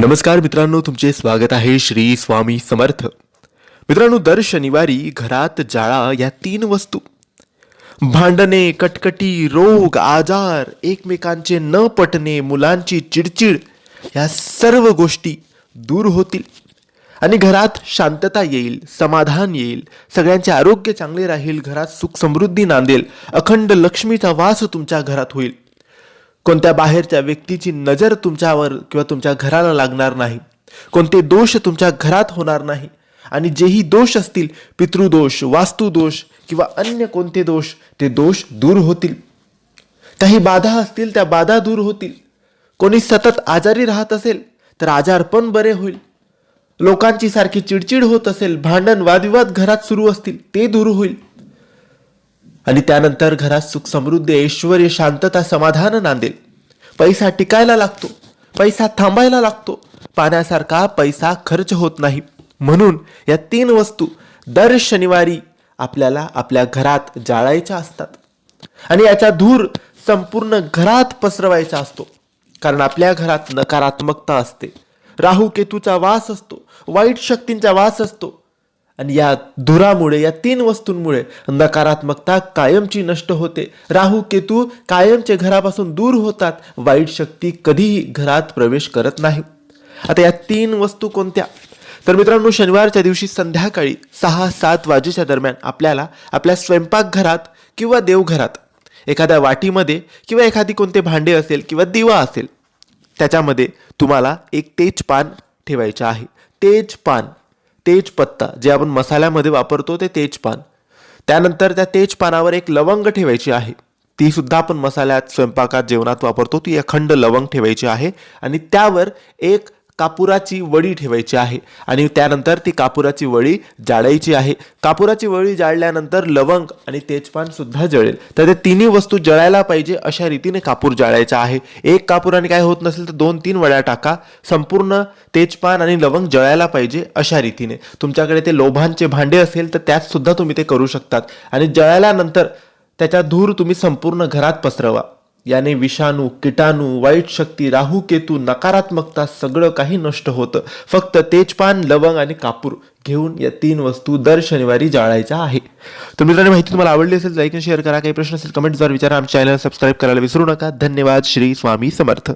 नमस्कार मित्रांनो तुमचे स्वागत आहे श्री स्वामी समर्थ. मित्रांनो दर शनिवारी घरात जाळा या तीन वस्तू. भांडणे कटकटी रोग आजार एकमेकांचे न पटणे मुलांची चिडचिड या सर्व गोष्टी दूर होतील. आणि घरात शांतता येईल समाधान येईल सगळ्यांचे आरोग्य चांगले राहील घरात सुख समृद्धी नांदेल अखंड लक्ष्मीचा वास तुमच्या घरात होईल. कोणत्या बाहेरच्या व्यक्तीची नजर तुमच्यावर किंवा तुमच्या घराला लागणार नाही. कोणते दोष तुमच्या घरात होणार नाही. आणि जेही दोष असतील पितृदोष वास्तुदोष किंवा अन्य कोणते दोष ते दोष दूर होतील. काही बाधा असतील त्या बाधा दूर होतील. कोणी सतत आजारी राहत असेल तर आजार पण बरे होईल. लोकांची सारखी चिडचिड होत असेल भांडण वादविवाद घरात सुरू असतील ते दूर होईल. आणि त्यानंतर घरात सुख समृद्धी ऐश्वर शांतता समाधान नांदेल पैसा टिकायला लागतो. पैसा थांबायला लागतो. पाण्यासारखा पैसा खर्च होत नाही. म्हणून या तीन वस्तू दर शनिवारी आपल्याला आपल्या घरात जाळायच्या असतात. आणि याचा धूर संपूर्ण घरात पसरवायचा असतो. कारण आपल्या घरात नकारात्मकता असते. राहू केतूचा वास असतो. वाईट शक्तींचा वास असतो. आणि या धुरामुळे या तीन वस्तूंमुळे नकारात्मकता कायमची नष्ट होते. राहू केतू कायमचे घरापासून दूर होतात. वाईट शक्ती कधीही घरात प्रवेश करत नाही. आता या तीन वस्तू कोणत्या? तर मित्रांनो शनिवारच्या दिवशी संध्याकाळी सहा सात वाजेच्या दरम्यान आपल्याला आपल्या स्वयंपाकघरात किंवा देवघरात एखाद्या वाटीमध्ये किंवा एखादी कोणते भांडे असेल किंवा दिवा असेल त्याच्यामध्ये तुम्हाला एक तेजपान ठेवायचं आहे. तेजपान. तेजपत्ता जे आपण मसाल्यामध्ये वापरतो ते तेजपान. त्यानंतर त्या तेजपानावर एक लवंग ठेवायची आहे. ती सुद्धा आपण मसाल्यात स्वयंपाकात जेवणात वापरतो. ती अखंड लवंग ठेवायची आहे. आणि त्यावर एक कापुराची वडी ठेवायची आहे. आणि त्यानंतर ती कापुराची वळी जाळायची आहे. कापुराची वळी जाळल्यानंतर लवंग आणि तेजपान सुद्धा जळेल. तर ते तिन्ही वस्तू जळायला पाहिजे अशा रीतीने कापूर जाळायचा आहे. एक कापुराने काय होत नसेल तर दोन तीन वड्या टाका. संपूर्ण तेजपान आणि लवंग जळायला पाहिजे अशा रीतीने. तुमच्याकडे ते लोभांचे भांडे असेल तर त्यात सुद्धा तुम्ही ते करू शकतात. आणि जळाल्यानंतर त्याचा धूर तुम्ही संपूर्ण घरात पसरवा. याने विषाणू किटाणू वाईट शक्ती राहू केतू नकारात्मकता सगळं काही नष्ट होतं. फक्त तेजपान लवंग आणि कापूर घेऊन या तीन वस्तू दर शनिवारी जाळायच्या आहे. तर मित्रांनो माहिती तुम्हाला आवडली असेल लाईक आणि शेअर करा. काही प्रश्न असेल कमेंटद्वारे विचारा. आमच्या चॅनल सबस्क्राईब करायला विसरू नका. धन्यवाद. श्री स्वामी समर्थ.